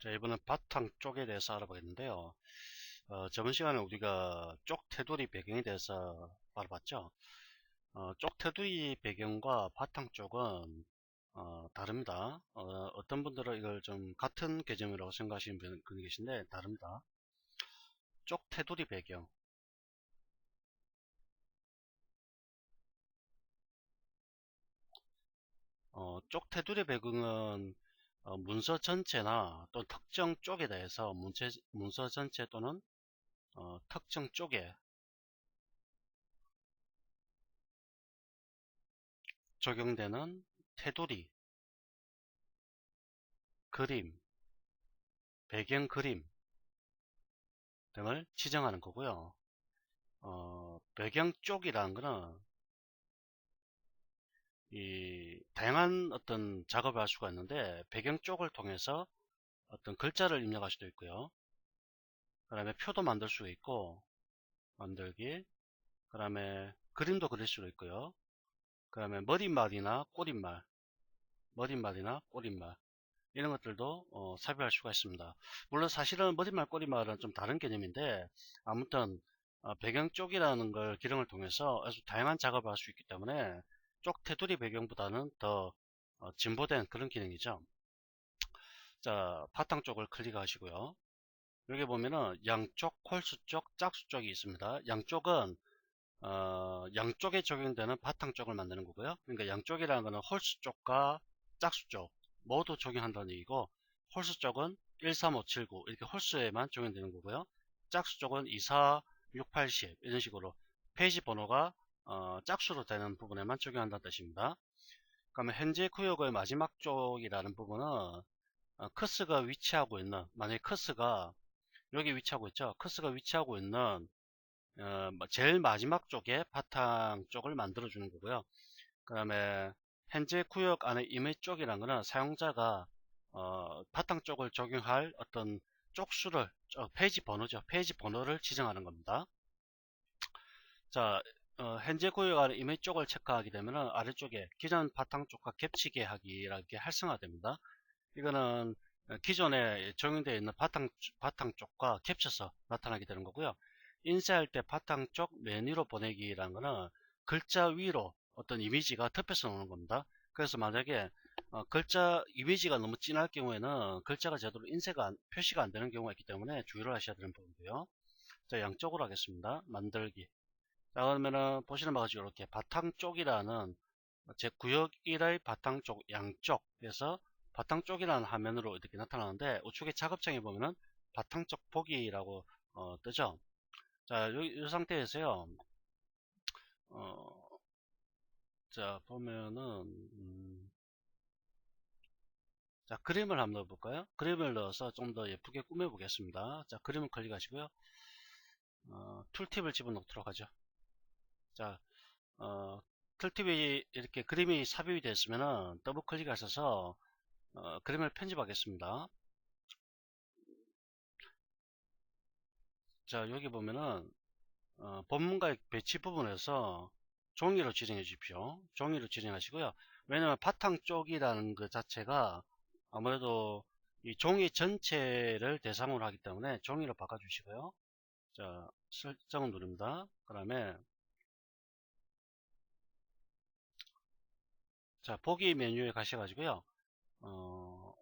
자, 이번엔 바탕 쪽에 대해서 알아보겠는데요. 어, 저번 시간에 우리가 쪽 테두리 배경에 대해서 알아봤죠. 어, 쪽 테두리 배경과 바탕 쪽은 어, 다릅니다. 어, 떤 분들은 이걸 좀 같은 개념이라고 생각하시는 분 계신데 다릅니다. 쪽 테두리 배경 어, 쪽 테두리 배경은 어, 문서 전체나 또 특정 쪽에 대해서 문체, 문서 전체 또는 어, 특정 쪽에 적용되는 테두리, 그림, 배경 그림 등을 지정하는 거고요. 어, 배경 쪽이라는 것은 이 다양한 어떤 작업을 할 수가 있는데 배경 쪽을 통해서 어떤 글자를 입력할 수도 있고요. 그 다음에 표도 만들 수 있고 만들기 그 다음에 그림도 그릴 수도 있고요. 그 다음에 머릿말이나 꼬릿말 머릿말이나 꼬릿말 이런 것들도 어, 삽입할 수가 있습니다. 물론 사실은 머릿말 꼬릿말은 좀 다른 개념인데 아무튼 어, 배경 쪽이라는 걸 기능을 통해서 아주 다양한 작업을 할 수 있기 때문에 쪽 테두리 배경보다는 더 어, 진보된 그런 기능이죠. 자, 바탕 쪽을 클릭하시고요. 여기 보면은 양쪽, 홀수 쪽, 짝수 쪽이 있습니다. 양쪽은 어, 양쪽에 적용되는 바탕 쪽을 만드는 거고요. 그러니까 양쪽이라는 것은 홀수 쪽과 짝수 쪽 모두 적용한다는 얘기고 홀수 쪽은 13579 이렇게 홀수에만 적용되는 거고요. 짝수 쪽은 24, 6, 80 이런 식으로 페이지 번호가 어, 짝수로 되는 부분에만 적용한다는 뜻입니다. 그러면 현재 구역의 마지막 쪽이라는 부분은 어, 커스가 위치하고 있는 만약에 커스가 여기 위치하고 있죠. 커스가 위치하고 있는 어, 뭐 제일 마지막 쪽에 바탕 쪽을 만들어 주는 거고요. 그 다음에 현재 구역 안에 이메일 쪽이라는 것은 사용자가 어, 바탕 쪽을 적용할 어떤 쪽수를 페이지 번호죠. 페이지 번호를 지정하는 겁니다. 자, 어, 현재 안에 이메일 쪽을 체크하게 되면 아래쪽에 기존 바탕 쪽과 겹치게 하기라게 활성화됩니다. 이거는 기존에 적용되어 있는 바탕, 바탕 쪽과 겹쳐서 나타나게 되는 거고요. 인쇄할 때 바탕 쪽 메뉴로 보내기라는 거는 글자 위로 어떤 이미지가 덮여서 오는 겁니다. 그래서 만약에 어, 글자 이미지가 너무 진할 경우에는 글자가 제대로 인쇄가 안, 표시가 안 되는 경우가 있기 때문에 주의를 하셔야 되는 부분이고요. 자 양쪽으로 하겠습니다. 만들기 자 그러면은 보시는 같이 이렇게 바탕 쪽이라는 제 구역 1의 바탕 쪽 양쪽에서 바탕 쪽이라는 화면으로 이렇게 나타나는데 우측에 작업창에 보면은 바탕 쪽 보기라고 어, 뜨죠. 자, 이, 이 상태에서요. 어, 자, 보면은 음, 자, 그림을 한번 넣어볼까요? 그림을 넣어서 좀 더 예쁘게 꾸며보겠습니다. 자, 그림을 클릭하시고요. 어, 툴팁을 집어넣도록 하죠. 자, 어, 툴팁이 이렇게 그림이 삽입이 됐으면은 더블 클릭하셔서 어, 그림을 편집하겠습니다. 자, 여기 보면은 어, 본문과 배치 부분에서 종이로 지정해 주십시오. 종이로 지정하시고요. 왜냐면 바탕 쪽이라는 것 자체가 아무래도 이 종이 전체를 대상으로 하기 때문에 종이로 바꿔주시고요. 자, 설정을 누릅니다. 그 다음에 자 보기 메뉴에 가셔가지고요. 어,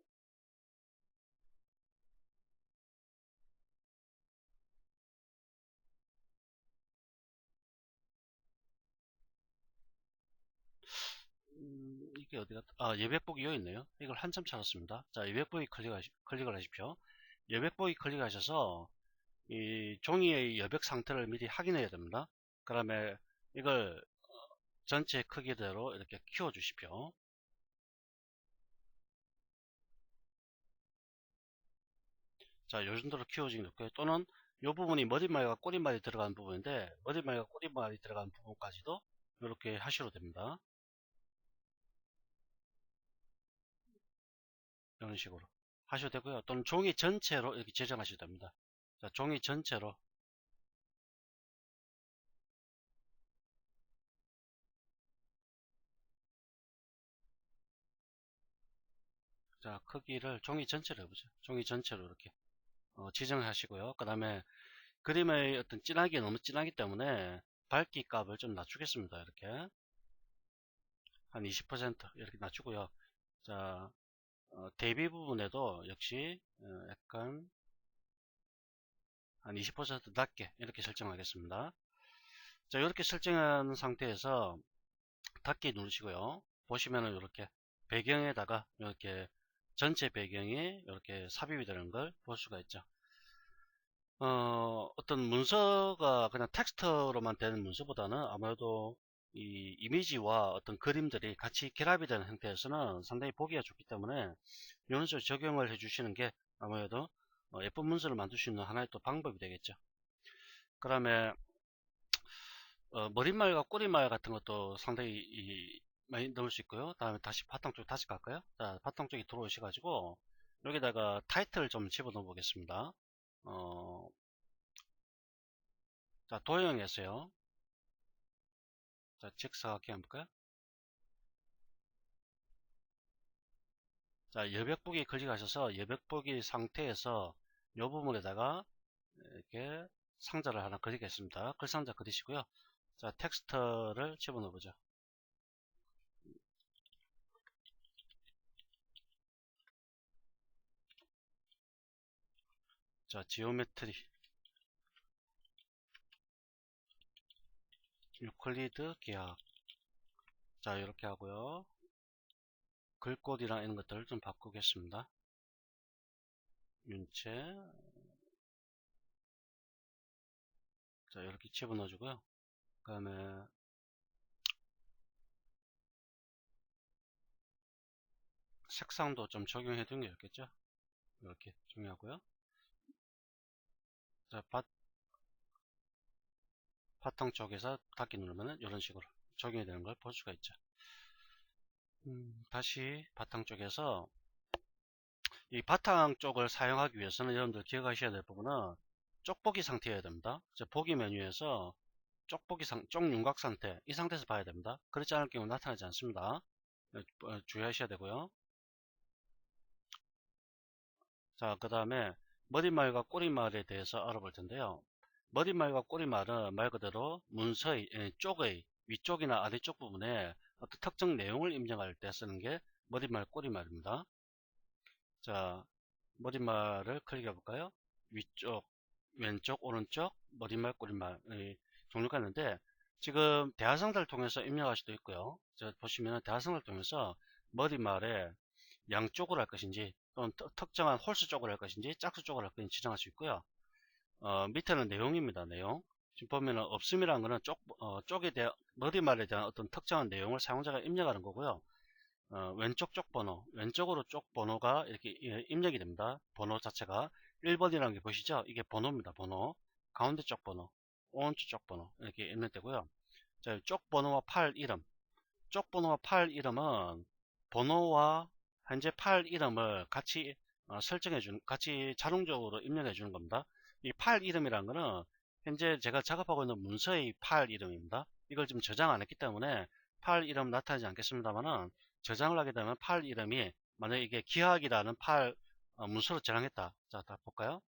음, 이게 어디가 아 예백 보기 여기 있네요. 이걸 한참 찾았습니다. 자 예백 보기 클릭하시, 클릭을 하십시오. 예백 보기 클릭하셔서 이 종이의 여백 상태를 미리 확인해야 됩니다. 그 다음에 이걸 전체 크기대로 이렇게 키워 주십시오. 자, 요 정도로 키워지긴 좋고요. 또는 이 부분이 머리말과 꼬리말이 들어가는 부분인데 머리말과 꼬리말이 들어가는 부분까지도 이렇게 하셔도 됩니다. 이런 식으로 하셔도 되고요. 또는 종이 전체로 이렇게 제정하셔도 됩니다. 자, 종이 전체로 자, 크기를 종이 전체로 해보죠. 종이 전체로 이렇게 어, 지정하시고요. 그 다음에 그림의 어떤 진하기 너무 진하기 때문에 밝기 값을 좀 낮추겠습니다. 이렇게 한 20% 이렇게 낮추고요. 자, 어, 대비 부분에도 역시 어, 약간 한 20% 낮게 이렇게 설정하겠습니다. 자, 이렇게 설정한 상태에서 닫기 누르시고요. 보시면은 이렇게 배경에다가 이렇게 전체 배경이 이렇게 삽입이 되는 걸 볼 수가 있죠. 어, 어떤 문서가 그냥 텍스트로만 되는 문서보다는 아무래도 이 이미지와 어떤 그림들이 같이 결합이 되는 형태에서는 상당히 보기가 좋기 때문에 이런 식으로 적용을 해 주시는 게 아무래도 어, 예쁜 문서를 만들 수 있는 하나의 또 방법이 되겠죠. 그 다음에 어, 머릿말과 꼬리말 같은 것도 상당히 이, 많이 넣을 수 있고요. 다음에 다시 바탕 쪽 다시 갈까요? 자, 바탕 쪽에 들어오셔가지고 여기다가 타이틀을 좀 집어넣어 보겠습니다. 어, 자, 도형에서요. 자, 직사각형 해볼까요? 자, 여백보기 클릭하셔서 여백보기 상태에서 이 부분에다가 이렇게 상자를 하나 그리겠습니다. 글상자 그리시고요. 자, 텍스트를 집어넣어 보죠. 자, 지오메트리 유클리드 계약 자, 이렇게 하고요. 글꼴이랑 이런 것들을 좀 바꾸겠습니다. 윤체 자, 이렇게 집어넣어 주고요. 그 다음에 색상도 좀 적용해 두는 게 좋겠죠 이렇게 중요하고요 자 바, 바탕 쪽에서 닫기 누르면 이런 식으로 적용이 되는 걸 볼 수가 있죠. 음, 다시 바탕 쪽에서 이 바탕 쪽을 사용하기 위해서는 여러분들 기억하셔야 될 부분은 쪽보기 상태여야 됩니다. 보기 메뉴에서 쪽보기 상, 쪽윤곽 상태 이 상태에서 봐야 됩니다. 그렇지 않을 경우 나타나지 않습니다. 어, 주의하셔야 되고요. 자, 그 다음에 머리말과 꼬리말에 대해서 알아볼 텐데요. 머리말과 꼬리말은 말 그대로 문서의 예, 쪽의 위쪽이나 아래쪽 부분에 어떤 특정 내용을 입력할 때 쓰는 게 머리말, 꼬리말입니다. 자, 머리말을 클릭해 볼까요? 위쪽, 왼쪽, 오른쪽, 머리말, 꼬리말의 종류가 있는데 지금 대화성들을 통해서 입력할 수도 있고요. 자, 보시면 대화성을 통해서 머리말에 양쪽으로 할 것인지 또는 특정한 홀수 쪽으로 할 것인지 짝수 쪽으로 할 것인지 지정할 수 있고요. 어, 밑에는 내용입니다. 내용. 지금 보면은 없음이라는 것은 쪽, 어, 쪽에 대한 머리말에 대한 어떤 특정한 내용을 사용자가 입력하는 거고요. 어, 왼쪽 쪽 번호, 왼쪽으로 쪽 번호가 이렇게 예, 입력이 됩니다. 번호 자체가 1번이라는 게 보시죠? 이게 번호입니다. 번호. 가운데 쪽 번호, 오른쪽 쪽 번호 이렇게 입력되고요. 자, 쪽 번호와 파일 이름. 쪽 번호와 파일 이름은 번호와 현재 파일 이름을 같이 어, 설정해 준 같이 자동적으로 입력해 주는 겁니다. 이 파일 이름이라는 거는 현재 제가 작업하고 있는 문서의 파일 이름입니다. 이걸 지금 저장 안 했기 때문에 파일 이름 나타나지 않겠습니다만은 저장을 하게 되면 파일 이름이 만약에 이게 기하학이라는 파일 어, 문서로 저장했다. 자 다 볼까요?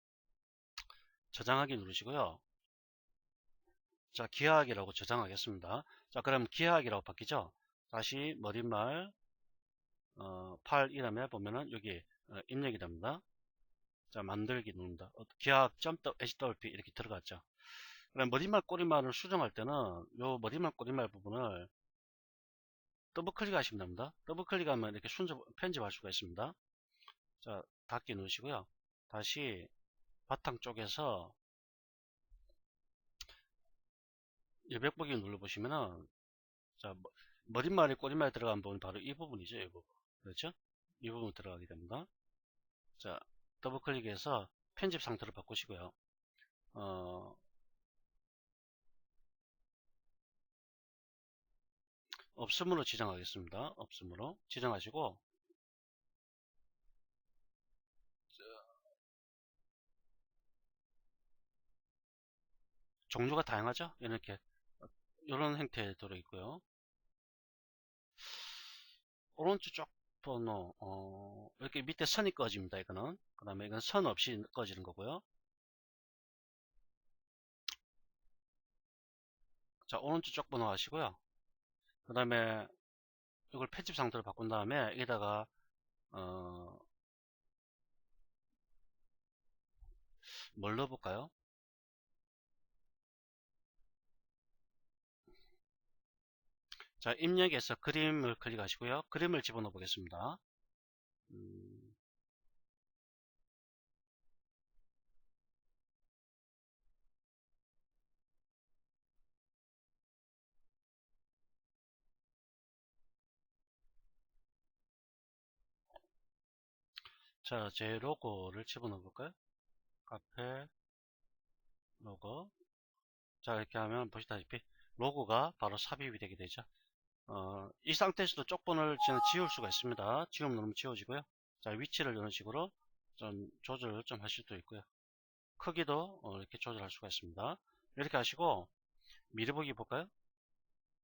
저장하기 누르시고요. 자 기하학이라고 저장하겠습니다. 자 그럼 기하학이라고 바뀌죠? 다시 머릿말 어, 파일 이름에 보면은 여기 어, 입력이 됩니다. 자 만들기 누릅니다. 어, 기하학.hwp 이렇게 들어갔죠. 그럼 머리말 꼬리말을 수정할 때는 요 머리말 꼬리말 부분을 더블 클릭하시면 됩니다. 더블 클릭하면 이렇게 순서 편집할 수가 있습니다. 자 닫기 누르시고요. 다시 바탕 쪽에서 여백보기 눌러보시면은 자 머릿말이 꼬리말에 들어간 부분 바로 이 부분이죠. 이 부분. 그렇죠? 이 부분 들어가게 됩니다. 자, 더블 클릭해서 편집 상태로 바꾸시고요. 어, 없음으로 지정하겠습니다. 없음으로 지정하시고 종류가 다양하죠? 이렇게 이런 형태에 들어있고요. 오른쪽 쪽 번호 어, 이렇게 밑에 선이 꺼집니다 이거는. 그 다음에 이건 선 없이 꺼지는 거고요. 자 오른쪽 쪽 번호 하시고요. 그 다음에 이걸 편집 상태로 바꾼 다음에 여기다가 어, 뭘 넣어볼까요 자 입력에서 그림을 클릭하시고요 그림을 집어넣어 보겠습니다 음, 자, 제 로고를 집어넣어 볼까요? 카페 로고. 자, 이렇게 하면 보시다시피 로고가 바로 삽입이 되게 되죠. 어, 이 상태에서도 저는 지울 수가 있습니다. 지움 누르면 지워지고요. 자, 위치를 이런 식으로 좀 조절을 좀 하실 수도 있고요. 크기도 어, 이렇게 조절할 수가 있습니다. 이렇게 하시고 미리 보기 볼까요?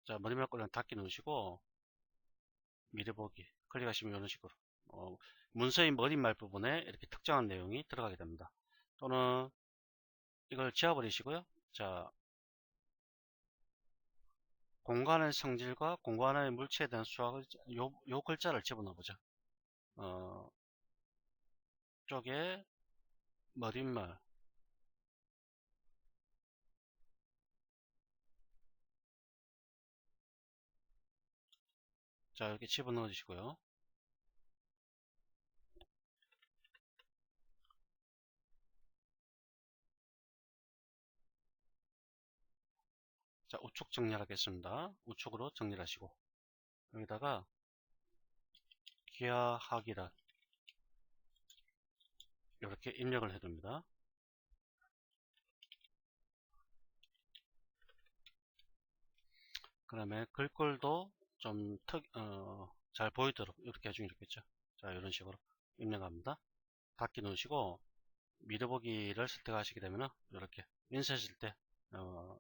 자, 머리말 꼬리는 닫기 누르시고 미리 보기 클릭하시면 이런 식으로 어, 문서의 머릿말 부분에 이렇게 특정한 내용이 들어가게 됩니다. 또는 이걸 지워버리시고요. 자, 공간의 성질과 공간의 물체에 대한 수학을 요, 요 글자를 집어넣어 보죠. 어, 쪽에 머릿말 자 이렇게 집어넣어 주시고요. 자, 우측 정리하겠습니다. 우측으로 정리하시고 여기다가 기하학이란 이렇게 입력을 해둡니다. 그 다음에 글꼴도 좀 특, 어, 잘 보이도록 이렇게 해주면 좋겠죠. 자, 이런 식으로 입력합니다. 닫기 누르시고 미르보기를 선택하시게 되면 이렇게 인쇄했을 때 어,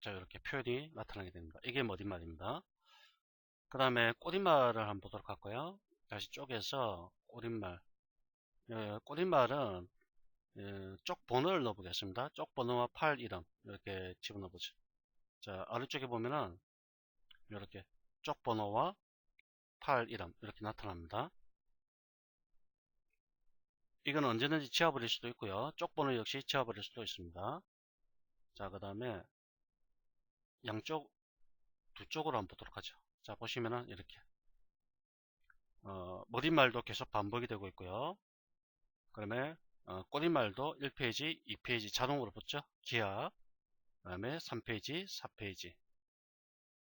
자 이렇게 표현이 나타나게 됩니다. 이게 머릿말입니다. 그 다음에 꼬릿말을 한번 보도록 할까요? 다시 쪼개서 꼬릿말 예, 꼬릿말은 예, 쪽 번호를 넣어보겠습니다. 쪽 번호와 팔 이름 이렇게 집어넣어보죠. 자 아래쪽에 보면은 이렇게 쪽 번호와 팔 이름 이렇게 나타납니다. 이건 언제든지 지워버릴 수도 있고요. 쪽 번호 역시 지워버릴 수도 있습니다. 자, 그 다음에 양쪽 두 쪽으로 한번 보도록 하죠. 자, 보시면은 이렇게 어, 머릿말도 계속 반복이 되고 있고요. 그다음에 어, 꼬릿말도 1페이지, 2페이지 자동으로 붙죠. 기하, 그 다음에 3페이지, 4페이지,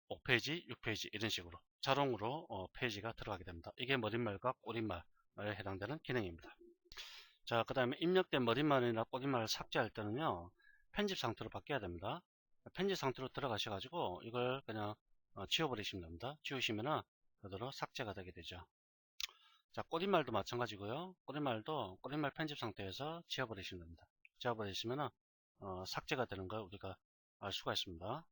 5페이지, 6페이지 이런 식으로 자동으로 어, 페이지가 들어가게 됩니다. 이게 머릿말과 꼬릿말에 해당되는 기능입니다. 자, 그 다음에 입력된 머릿말이나 꼬릿말을 삭제할 때는요. 편집 상태로 바뀌어야 됩니다. 편집 상태로 들어가셔가지고 이걸 그냥 어, 지워버리시면 됩니다. 지우시면은 그대로 삭제가 되게 되죠. 자, 꼬릿말도 마찬가지고요. 꼬릿말도 꼬릿말 편집 상태에서 지워버리시면 됩니다. 지워버리시면은 어, 삭제가 되는 걸 우리가 알 수가 있습니다.